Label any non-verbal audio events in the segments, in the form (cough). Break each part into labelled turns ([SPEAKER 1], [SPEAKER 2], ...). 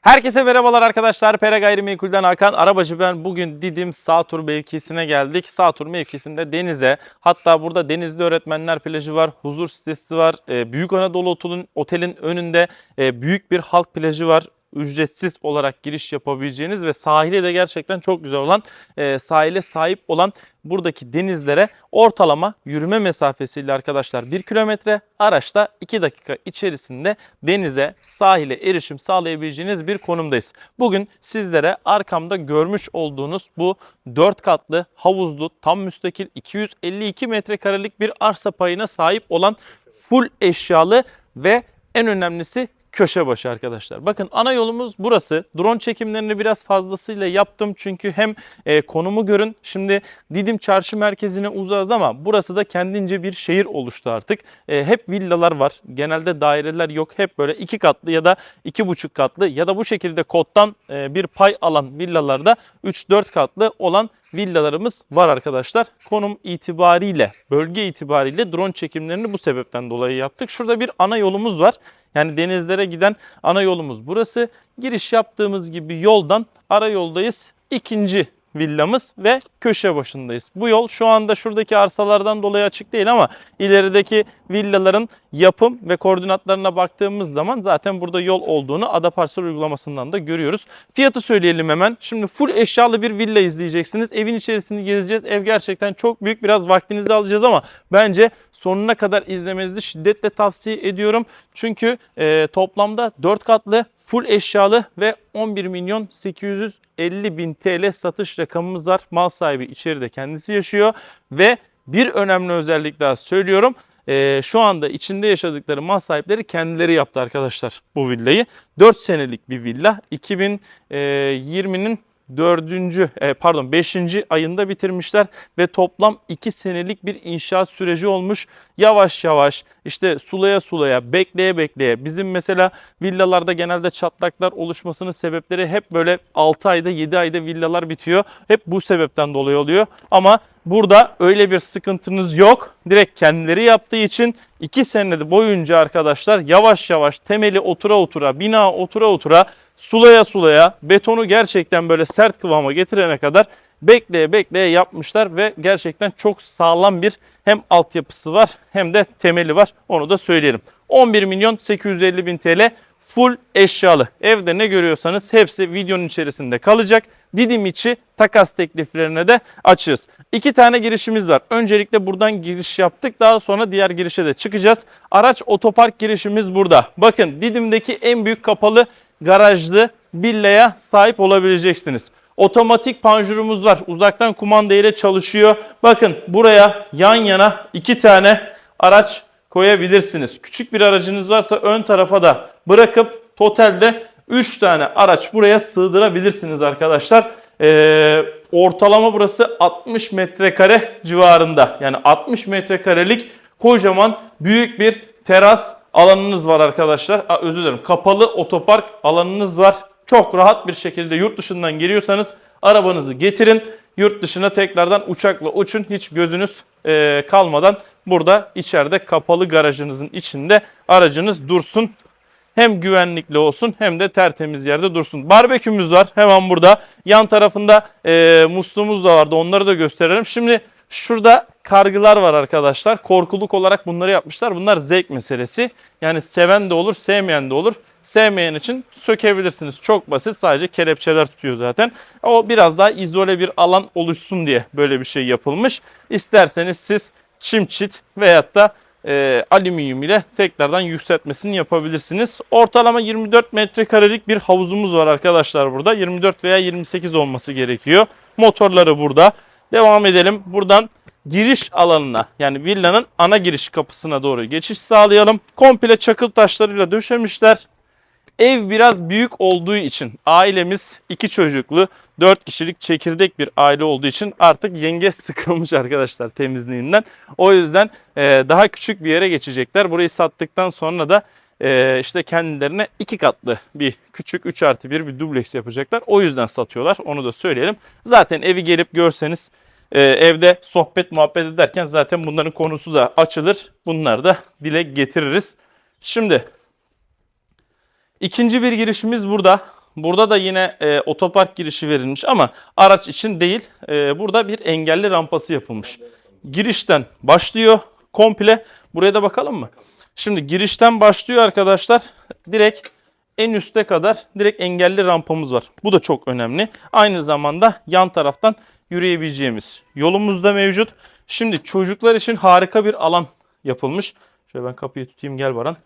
[SPEAKER 1] Herkese merhabalar arkadaşlar. Pere Gayrimenkul'den Hakan Arabacı ben. Bugün Didim Sağtur mevkisine geldik. Sağtur mevkisinde denize hatta burada Denizli Öğretmenler Plajı var, huzur sitesi var. Ee, Büyük Anadolu Otel'in, otelin önünde e, büyük bir halk plajı var. Ücretsiz olarak giriş yapabileceğiniz ve sahili de gerçekten çok güzel olan e, sahile sahip olan buradaki denizlere ortalama yürüme mesafesiyle arkadaşlar 1 kilometre araçta 2 dakika içerisinde denize sahile erişim sağlayabileceğiniz bir konumdayız. Bugün sizlere arkamda görmüş olduğunuz bu 4 katlı havuzlu tam müstakil 252 metrekarelik bir arsa payına sahip olan full eşyalı ve en önemlisi köşe başı arkadaşlar. Bakın ana yolumuz burası. Drone çekimlerini biraz fazlasıyla yaptım çünkü hem e, konumu görün. Şimdi Didim Çarşı merkezine uzağız ama burası da kendince bir şehir oluştu artık. E, hep villalar var. Genelde daireler yok. Hep böyle iki katlı ya da iki buçuk katlı ya da bu şekilde koddan e, bir pay alan villalarda 3-4 katlı olan villalarımız var arkadaşlar. Konum itibariyle, bölge itibariyle drone çekimlerini bu sebepten dolayı yaptık. Şurada bir ana yolumuz var. Yani denizlere giden ana yolumuz burası. Giriş yaptığımız gibi yoldan ara yoldayız. İkinci villamız ve köşe başındayız. Bu yol şu anda şuradaki arsalardan dolayı açık değil ama ilerideki villaların yapım ve koordinatlarına baktığımız zaman zaten burada yol olduğunu Ada Parsel uygulamasından da görüyoruz. Fiyatı söyleyelim hemen. Şimdi full eşyalı bir villa izleyeceksiniz. Evin içerisini gezeceğiz. Ev gerçekten çok büyük. Biraz vaktinizi alacağız ama bence sonuna kadar izlemenizi şiddetle tavsiye ediyorum. Çünkü e, toplamda 4 katlı full eşyalı ve 11 milyon 850 bin TL satış rakamımız var. Mal sahibi içeride kendisi yaşıyor ve bir önemli özellik daha söylüyorum. Ee, şu anda içinde yaşadıkları mal sahipleri kendileri yaptı arkadaşlar bu villayı. 4 senelik bir villa. 2020'nin dördüncü e, pardon 5. ayında bitirmişler ve toplam 2 senelik bir inşaat süreci olmuş. Yavaş yavaş işte sulaya sulaya bekleye bekleye bizim mesela villalarda genelde çatlaklar oluşmasının sebepleri hep böyle 6 ayda 7 ayda villalar bitiyor. Hep bu sebepten dolayı oluyor. Ama burada öyle bir sıkıntınız yok. Direkt kendileri yaptığı için 2 senede boyunca arkadaşlar yavaş yavaş temeli otura otura bina otura otura sulaya sulaya betonu gerçekten böyle sert kıvama getirene kadar bekleye bekleye yapmışlar ve gerçekten çok sağlam bir hem altyapısı var hem de temeli var. Onu da söyleyelim. 11 milyon 850 bin TL full eşyalı. Evde ne görüyorsanız hepsi videonun içerisinde kalacak. Didim içi takas tekliflerine de açığız. İki tane girişimiz var. Öncelikle buradan giriş yaptık. Daha sonra diğer girişe de çıkacağız. Araç otopark girişimiz burada. Bakın Didim'deki en büyük kapalı garajlı villaya sahip olabileceksiniz. Otomatik panjurumuz var. Uzaktan kumanda ile çalışıyor. Bakın buraya yan yana iki tane araç koyabilirsiniz. Küçük bir aracınız varsa ön tarafa da bırakıp totalde 3 tane araç buraya sığdırabilirsiniz arkadaşlar. Ee, ortalama burası 60 metrekare civarında. Yani 60 metrekarelik kocaman büyük bir teras alanınız var arkadaşlar. Aa, özür dilerim. Kapalı otopark alanınız var. Çok rahat bir şekilde yurt dışından geliyorsanız arabanızı getirin. Yurt dışına tekrardan uçakla uçun. Hiç gözünüz e, kalmadan burada içeride kapalı garajınızın içinde aracınız dursun. Hem güvenlikli olsun hem de tertemiz yerde dursun. Barbekümüz var hemen burada. Yan tarafında e, musluğumuz da vardı. Onları da gösterelim. Şimdi şurada kargılar var arkadaşlar. Korkuluk olarak bunları yapmışlar. Bunlar zevk meselesi. Yani seven de olur, sevmeyen de olur. Sevmeyen için sökebilirsiniz. Çok basit. Sadece kelepçeler tutuyor zaten. O biraz daha izole bir alan oluşsun diye böyle bir şey yapılmış. İsterseniz siz çim çit veyahut da e, alüminyum ile tekrardan yükseltmesini yapabilirsiniz. Ortalama 24 metrekarelik bir havuzumuz var arkadaşlar burada. 24 veya 28 olması gerekiyor. Motorları burada. Devam edelim. Buradan giriş alanına yani villanın ana giriş kapısına doğru geçiş sağlayalım. Komple çakıl taşlarıyla döşemişler. Ev biraz büyük olduğu için ailemiz iki çocuklu 4 kişilik çekirdek bir aile olduğu için artık yenge (laughs) sıkılmış arkadaşlar temizliğinden. O yüzden daha küçük bir yere geçecekler. Burayı sattıktan sonra da e, işte kendilerine iki katlı bir küçük 3 artı 1 bir dubleks yapacaklar. O yüzden satıyorlar onu da söyleyelim. Zaten evi gelip görseniz e, evde sohbet muhabbet ederken zaten bunların konusu da açılır. Bunları da dile getiririz. Şimdi İkinci bir girişimiz burada. Burada da yine e, otopark girişi verilmiş ama araç için değil. E, burada bir engelli rampası yapılmış. Girişten başlıyor komple. Buraya da bakalım mı? Şimdi girişten başlıyor arkadaşlar. Direkt en üste kadar direkt engelli rampamız var. Bu da çok önemli. Aynı zamanda yan taraftan yürüyebileceğimiz yolumuz da mevcut. Şimdi çocuklar için harika bir alan yapılmış. Şöyle ben kapıyı tutayım gel Baran.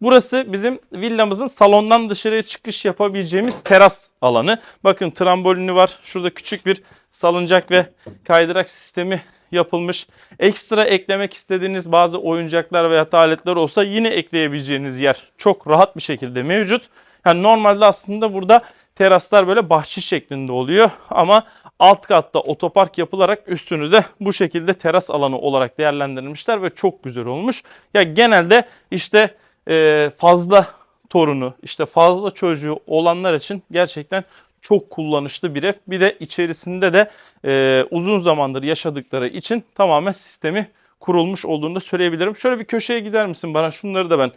[SPEAKER 1] Burası bizim villamızın salondan dışarıya çıkış yapabileceğimiz teras alanı. Bakın trambolini var. Şurada küçük bir salıncak ve kaydırak sistemi yapılmış. Ekstra eklemek istediğiniz bazı oyuncaklar veya aletler olsa yine ekleyebileceğiniz yer çok rahat bir şekilde mevcut. Yani normalde aslında burada teraslar böyle bahçe şeklinde oluyor ama alt katta otopark yapılarak üstünü de bu şekilde teras alanı olarak değerlendirilmişler ve çok güzel olmuş. Ya genelde işte e, fazla torunu, işte fazla çocuğu olanlar için gerçekten çok kullanışlı bir ev. Bir de içerisinde de e, uzun zamandır yaşadıkları için tamamen sistemi kurulmuş olduğunu da söyleyebilirim. Şöyle bir köşeye gider misin bana? Şunları da ben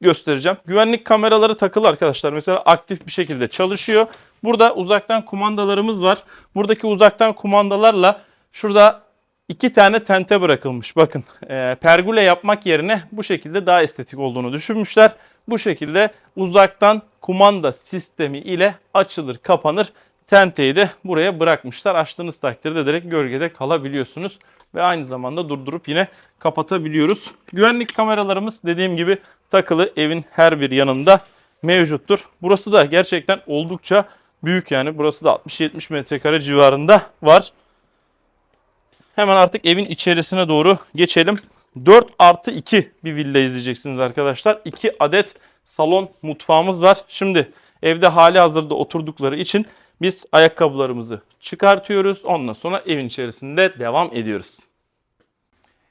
[SPEAKER 1] göstereceğim. Güvenlik kameraları takılı arkadaşlar. Mesela aktif bir şekilde çalışıyor. Burada uzaktan kumandalarımız var. Buradaki uzaktan kumandalarla şurada iki tane tente bırakılmış. Bakın e, pergole yapmak yerine bu şekilde daha estetik olduğunu düşünmüşler. Bu şekilde uzaktan kumanda sistemi ile açılır kapanır. Tenteyi de buraya bırakmışlar. Açtığınız takdirde direkt gölgede kalabiliyorsunuz. Ve aynı zamanda durdurup yine kapatabiliyoruz. Güvenlik kameralarımız dediğim gibi takılı evin her bir yanında mevcuttur. Burası da gerçekten oldukça büyük yani. Burası da 60-70 metrekare civarında var. Hemen artık evin içerisine doğru geçelim. 4 artı 2 bir villa izleyeceksiniz arkadaşlar. 2 adet salon mutfağımız var. Şimdi evde hali hazırda oturdukları için biz ayakkabılarımızı çıkartıyoruz. Ondan sonra evin içerisinde devam ediyoruz.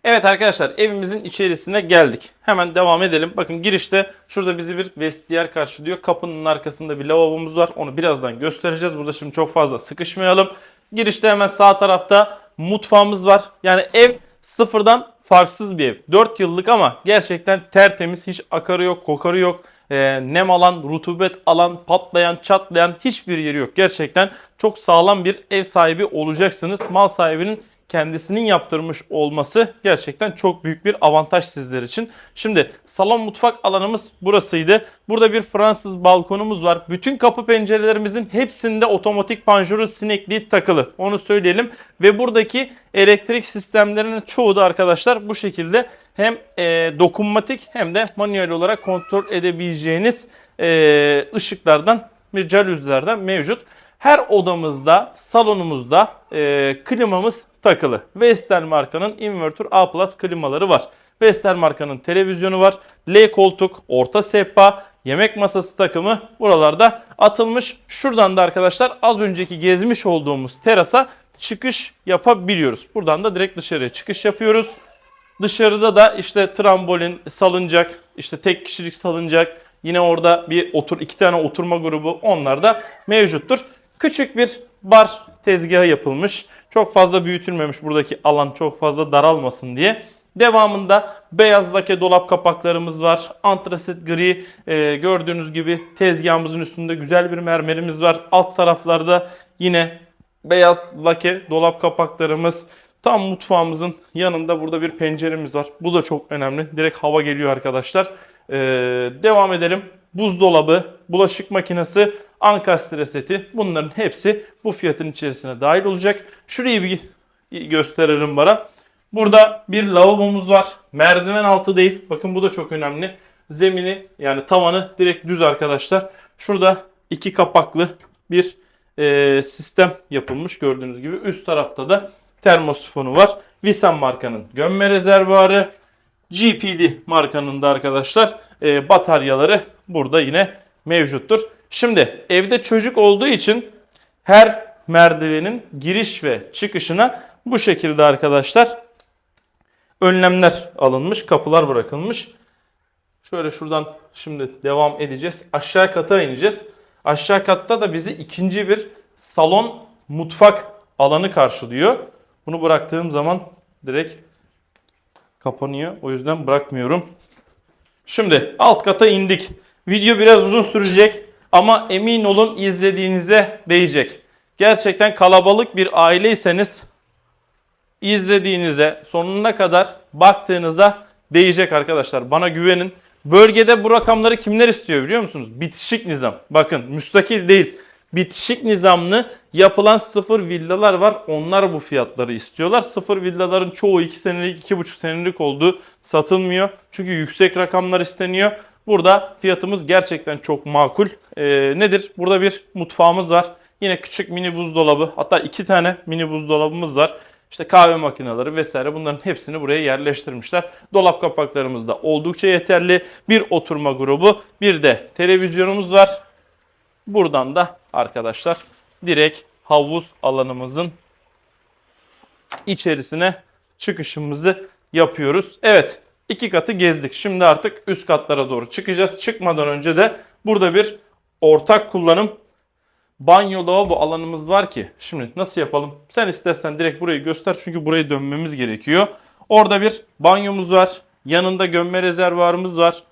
[SPEAKER 1] Evet arkadaşlar evimizin içerisine geldik. Hemen devam edelim. Bakın girişte şurada bizi bir vestiyer karşılıyor. Kapının arkasında bir lavabomuz var. Onu birazdan göstereceğiz. Burada şimdi çok fazla sıkışmayalım. Girişte hemen sağ tarafta mutfağımız var. Yani ev sıfırdan farksız bir ev. 4 yıllık ama gerçekten tertemiz. Hiç akarı yok, kokarı yok. Ee, nem alan, rutubet alan, patlayan, çatlayan hiçbir yeri yok. Gerçekten çok sağlam bir ev sahibi olacaksınız. Mal sahibinin kendisinin yaptırmış olması gerçekten çok büyük bir avantaj sizler için. Şimdi salon mutfak alanımız burasıydı. Burada bir Fransız balkonumuz var. Bütün kapı pencerelerimizin hepsinde otomatik panjuru sinekliği takılı. Onu söyleyelim. Ve buradaki elektrik sistemlerinin çoğu da arkadaşlar bu şekilde hem e, dokunmatik hem de manuel olarak kontrol edebileceğiniz e, ışıklardan bir calüzlerden mevcut. Her odamızda, salonumuzda e, klimamız takılı. Vestel markanın inverter A Plus klimaları var. Vestel markanın televizyonu var. L koltuk, orta sehpa, yemek masası takımı buralarda atılmış. Şuradan da arkadaşlar az önceki gezmiş olduğumuz terasa çıkış yapabiliyoruz. Buradan da direkt dışarıya çıkış yapıyoruz. Dışarıda da işte trambolin, salıncak, işte tek kişilik salıncak, yine orada bir otur iki tane oturma grubu onlar da mevcuttur. Küçük bir bar tezgahı yapılmış. Çok fazla büyütülmemiş buradaki alan çok fazla daralmasın diye. Devamında beyaz lake dolap kapaklarımız var. Antrasit gri e, gördüğünüz gibi tezgahımızın üstünde güzel bir mermerimiz var. Alt taraflarda yine beyaz lake dolap kapaklarımız. Tam mutfağımızın yanında burada bir penceremiz var. Bu da çok önemli. Direkt hava geliyor arkadaşlar. Ee, devam edelim. Buzdolabı, bulaşık makinesi, ankastre seti bunların hepsi bu fiyatın içerisine dahil olacak. Şurayı bir gösterelim bana. Burada bir lavabomuz var. Merdiven altı değil. Bakın bu da çok önemli. Zemini yani tavanı direkt düz arkadaşlar. Şurada iki kapaklı bir e, sistem yapılmış gördüğünüz gibi. Üst tarafta da termosifonu var. Visan markanın gömme rezervuarı. GPD markanın da arkadaşlar e, bataryaları burada yine mevcuttur. Şimdi evde çocuk olduğu için her merdivenin giriş ve çıkışına bu şekilde arkadaşlar önlemler alınmış, kapılar bırakılmış. Şöyle şuradan şimdi devam edeceğiz. Aşağı kata ineceğiz. Aşağı katta da bizi ikinci bir salon mutfak alanı karşılıyor. Bunu bıraktığım zaman direkt kapanıyor. O yüzden bırakmıyorum. Şimdi alt kata indik. Video biraz uzun sürecek. Ama emin olun izlediğinize değecek. Gerçekten kalabalık bir aileyseniz izlediğinize, sonuna kadar baktığınıza değecek arkadaşlar. Bana güvenin. Bölgede bu rakamları kimler istiyor biliyor musunuz? Bitişik nizam. Bakın müstakil değil. Bitişik nizamlı yapılan sıfır villalar var. Onlar bu fiyatları istiyorlar. Sıfır villaların çoğu 2 senelik, 2,5 senelik olduğu satılmıyor. Çünkü yüksek rakamlar isteniyor. Burada fiyatımız gerçekten çok makul. Ee, nedir? Burada bir mutfağımız var. Yine küçük mini buzdolabı. Hatta iki tane mini buzdolabımız var. İşte kahve makineleri vesaire bunların hepsini buraya yerleştirmişler. Dolap kapaklarımız da oldukça yeterli. Bir oturma grubu, bir de televizyonumuz var. Buradan da arkadaşlar direkt havuz alanımızın içerisine çıkışımızı yapıyoruz. Evet iki katı gezdik. Şimdi artık üst katlara doğru çıkacağız. Çıkmadan önce de burada bir ortak kullanım banyo lavabo alanımız var ki. Şimdi nasıl yapalım? Sen istersen direkt burayı göster çünkü burayı dönmemiz gerekiyor. Orada bir banyomuz var. Yanında gömme rezervuarımız var.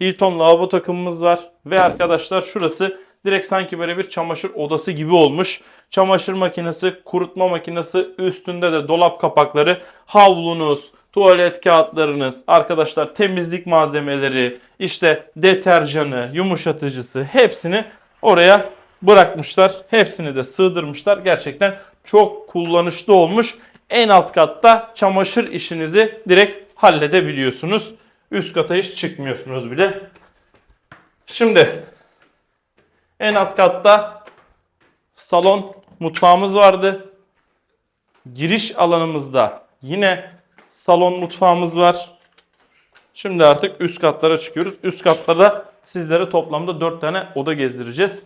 [SPEAKER 1] Hilton lavabo takımımız var. Ve arkadaşlar şurası direkt sanki böyle bir çamaşır odası gibi olmuş. Çamaşır makinesi, kurutma makinesi, üstünde de dolap kapakları, havlunuz, tuvalet kağıtlarınız, arkadaşlar temizlik malzemeleri, işte deterjanı, yumuşatıcısı hepsini oraya bırakmışlar. Hepsini de sığdırmışlar. Gerçekten çok kullanışlı olmuş. En alt katta çamaşır işinizi direkt halledebiliyorsunuz. Üst kata hiç çıkmıyorsunuz bile. Şimdi en alt katta salon mutfağımız vardı. Giriş alanımızda yine salon mutfağımız var. Şimdi artık üst katlara çıkıyoruz. Üst katlarda sizlere toplamda 4 tane oda gezdireceğiz.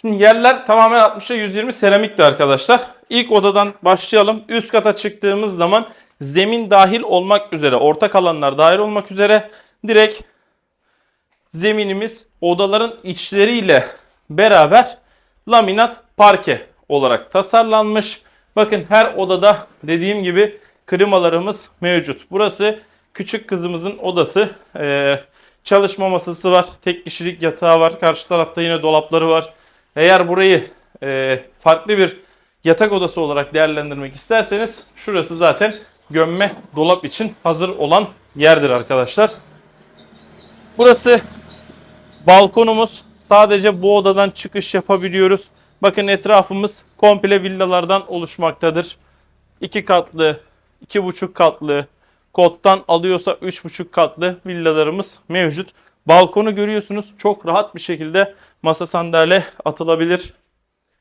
[SPEAKER 1] Şimdi yerler tamamen 60'a 120 seramikti arkadaşlar. İlk odadan başlayalım. Üst kata çıktığımız zaman zemin dahil olmak üzere, ortak alanlar dahil olmak üzere direkt zeminimiz odaların içleriyle beraber laminat parke olarak tasarlanmış. Bakın her odada dediğim gibi klimalarımız mevcut. Burası küçük kızımızın odası. Ee, çalışma masası var. Tek kişilik yatağı var. Karşı tarafta yine dolapları var. Eğer burayı e, farklı bir yatak odası olarak değerlendirmek isterseniz şurası zaten gömme dolap için hazır olan yerdir arkadaşlar. Burası balkonumuz. Sadece bu odadan çıkış yapabiliyoruz. Bakın etrafımız komple villalardan oluşmaktadır. 2 katlı, 2,5 katlı, kottan alıyorsa 3,5 katlı villalarımız mevcut. Balkonu görüyorsunuz. Çok rahat bir şekilde masa sandalye atılabilir.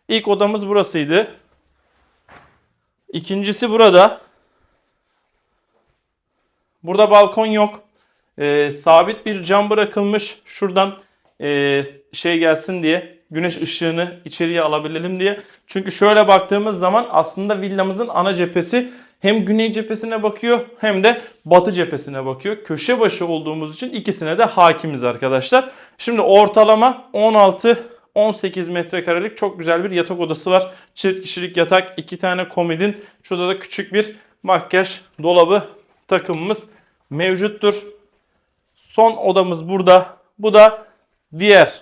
[SPEAKER 1] İlk odamız burasıydı. İkincisi burada. Burada balkon yok. Ee, sabit bir cam bırakılmış. Şuradan e, şey gelsin diye güneş ışığını içeriye alabilelim diye. Çünkü şöyle baktığımız zaman aslında villamızın ana cephesi hem güney cephesine bakıyor hem de batı cephesine bakıyor. Köşe başı olduğumuz için ikisine de hakimiz arkadaşlar. Şimdi ortalama 16 18 metrekarelik çok güzel bir yatak odası var. Çift kişilik yatak, iki tane komodin. Şurada da küçük bir makyaj dolabı takımımız mevcuttur. Son odamız burada. Bu da diğer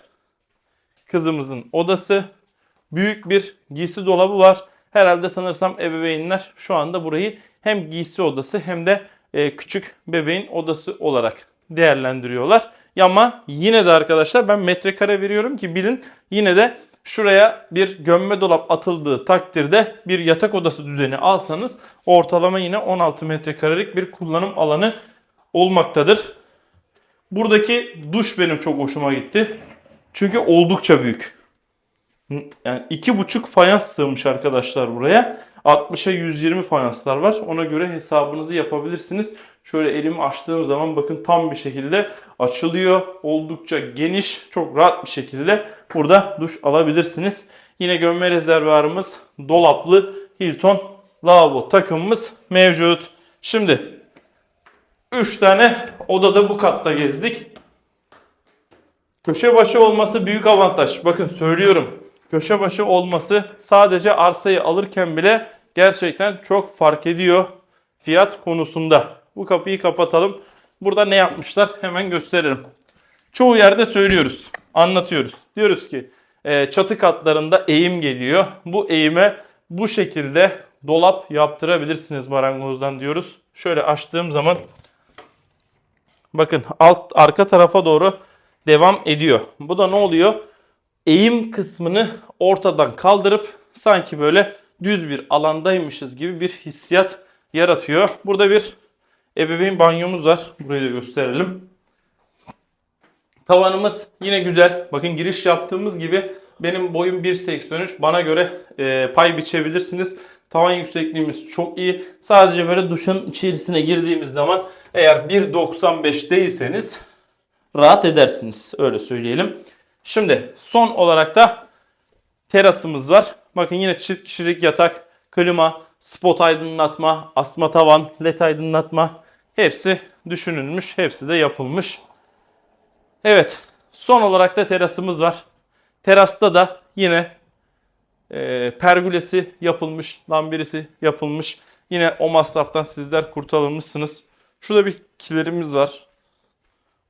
[SPEAKER 1] kızımızın odası. Büyük bir giysi dolabı var. Herhalde sanırsam ebeveynler şu anda burayı hem giysi odası hem de e, küçük bebeğin odası olarak değerlendiriyorlar. Ama yine de arkadaşlar ben metrekare veriyorum ki bilin yine de şuraya bir gömme dolap atıldığı takdirde bir yatak odası düzeni alsanız ortalama yine 16 metrekarelik bir kullanım alanı olmaktadır. Buradaki duş benim çok hoşuma gitti. Çünkü oldukça büyük. Yani iki buçuk fayans sığmış arkadaşlar buraya. 60'a 120 fayanslar var. Ona göre hesabınızı yapabilirsiniz. Şöyle elimi açtığım zaman bakın tam bir şekilde açılıyor. Oldukça geniş, çok rahat bir şekilde burada duş alabilirsiniz. Yine gömme rezervuarımız, dolaplı Hilton lavabo takımımız mevcut. Şimdi 3 tane odada bu katta gezdik. Köşe başı olması büyük avantaj. Bakın söylüyorum. Köşe başı olması sadece arsayı alırken bile gerçekten çok fark ediyor fiyat konusunda. Bu kapıyı kapatalım. Burada ne yapmışlar hemen gösteririm. Çoğu yerde söylüyoruz, anlatıyoruz. Diyoruz ki e, çatı katlarında eğim geliyor. Bu eğime bu şekilde dolap yaptırabilirsiniz marangozdan diyoruz. Şöyle açtığım zaman bakın alt arka tarafa doğru devam ediyor. Bu da ne oluyor? Eğim kısmını ortadan kaldırıp sanki böyle düz bir alandaymışız gibi bir hissiyat yaratıyor. Burada bir ebeveyn banyomuz var. Burayı da gösterelim. Tavanımız yine güzel. Bakın giriş yaptığımız gibi benim boyum 1.83. Bana göre e, pay biçebilirsiniz. Tavan yüksekliğimiz çok iyi. Sadece böyle duşun içerisine girdiğimiz zaman eğer 1.95 değilseniz rahat edersiniz. Öyle söyleyelim. Şimdi son olarak da terasımız var. Bakın yine çift kişilik yatak, klima, spot aydınlatma, asma tavan, led aydınlatma hepsi düşünülmüş. Hepsi de yapılmış. Evet. Son olarak da terasımız var. Terasta da yine e, pergülesi yapılmış, lambirisi yapılmış. Yine o masraftan sizler kurtarılmışsınız. Şurada bir kilerimiz var.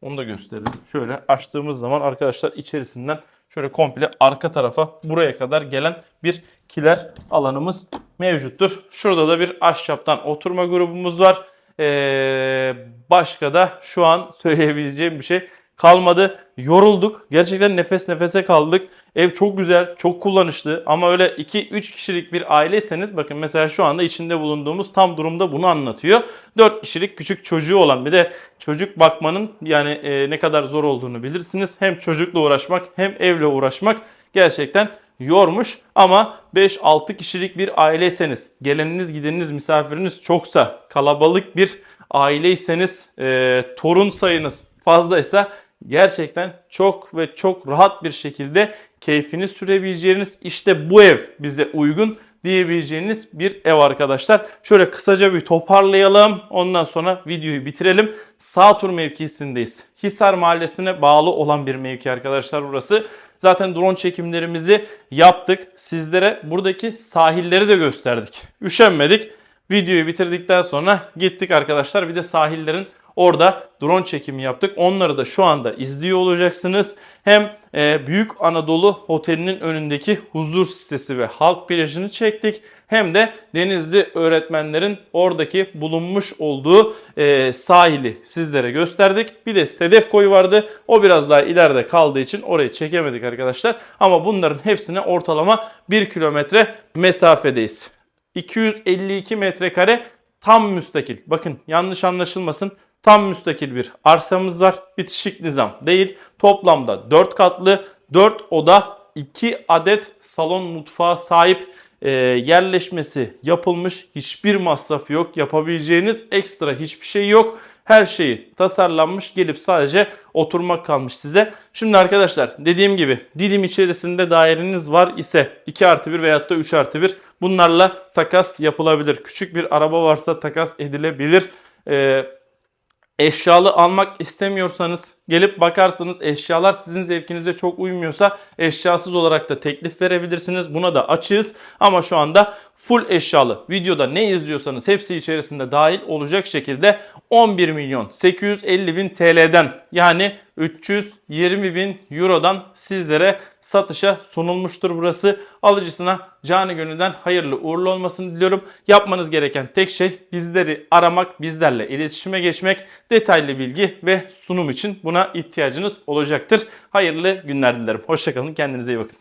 [SPEAKER 1] Onu da gösterelim. Şöyle açtığımız zaman arkadaşlar içerisinden şöyle komple arka tarafa buraya kadar gelen bir kiler alanımız mevcuttur. Şurada da bir ahşaptan oturma grubumuz var. Ee, başka da şu an (laughs) söyleyebileceğim bir şey kalmadı. Yorulduk. Gerçekten nefes nefese kaldık. Ev çok güzel, çok kullanışlı ama öyle 2-3 kişilik bir aileyseniz bakın mesela şu anda içinde bulunduğumuz tam durumda bunu anlatıyor. 4 kişilik küçük çocuğu olan bir de çocuk bakmanın yani e, ne kadar zor olduğunu bilirsiniz. Hem çocukla uğraşmak hem evle uğraşmak gerçekten yormuş ama 5-6 kişilik bir aileyseniz, geleniniz gideniniz misafiriniz çoksa, kalabalık bir aileyseniz, e, torun sayınız fazlaysa gerçekten çok ve çok rahat bir şekilde keyfini sürebileceğiniz işte bu ev bize uygun diyebileceğiniz bir ev arkadaşlar. Şöyle kısaca bir toparlayalım. Ondan sonra videoyu bitirelim. Sağ tur mevkisindeyiz. Hisar Mahallesi'ne bağlı olan bir mevki arkadaşlar burası. Zaten drone çekimlerimizi yaptık. Sizlere buradaki sahilleri de gösterdik. Üşenmedik. Videoyu bitirdikten sonra gittik arkadaşlar. Bir de sahillerin Orada drone çekimi yaptık. Onları da şu anda izliyor olacaksınız. Hem e, Büyük Anadolu Oteli'nin önündeki huzur sitesi ve halk plajını çektik. Hem de Denizli öğretmenlerin oradaki bulunmuş olduğu e, sahili sizlere gösterdik. Bir de Sedef Koyu vardı. O biraz daha ileride kaldığı için orayı çekemedik arkadaşlar. Ama bunların hepsine ortalama 1 kilometre mesafedeyiz. 252 metrekare tam müstakil. Bakın yanlış anlaşılmasın. Tam müstakil bir arsamız var. Bitişik nizam değil. Toplamda 4 katlı 4 oda 2 adet salon mutfağı sahip e, yerleşmesi yapılmış. Hiçbir masraf yok. Yapabileceğiniz ekstra hiçbir şey yok. Her şeyi tasarlanmış. Gelip sadece oturmak kalmış size. Şimdi arkadaşlar dediğim gibi Didim içerisinde daireniz var ise 2 artı 1 veyahut da 3 artı 1 bunlarla takas yapılabilir. Küçük bir araba varsa takas edilebilir. Eee eşyalı almak istemiyorsanız gelip bakarsınız eşyalar sizin zevkinize çok uymuyorsa eşyasız olarak da teklif verebilirsiniz. Buna da açığız ama şu anda full eşyalı videoda ne izliyorsanız hepsi içerisinde dahil olacak şekilde 11 milyon 850 bin TL'den yani 320 bin Euro'dan sizlere satışa sunulmuştur burası. Alıcısına canı gönülden hayırlı uğurlu olmasını diliyorum. Yapmanız gereken tek şey bizleri aramak, bizlerle iletişime geçmek, detaylı bilgi ve sunum için buna ihtiyacınız olacaktır. Hayırlı günler dilerim. Hoşçakalın, kendinize iyi bakın.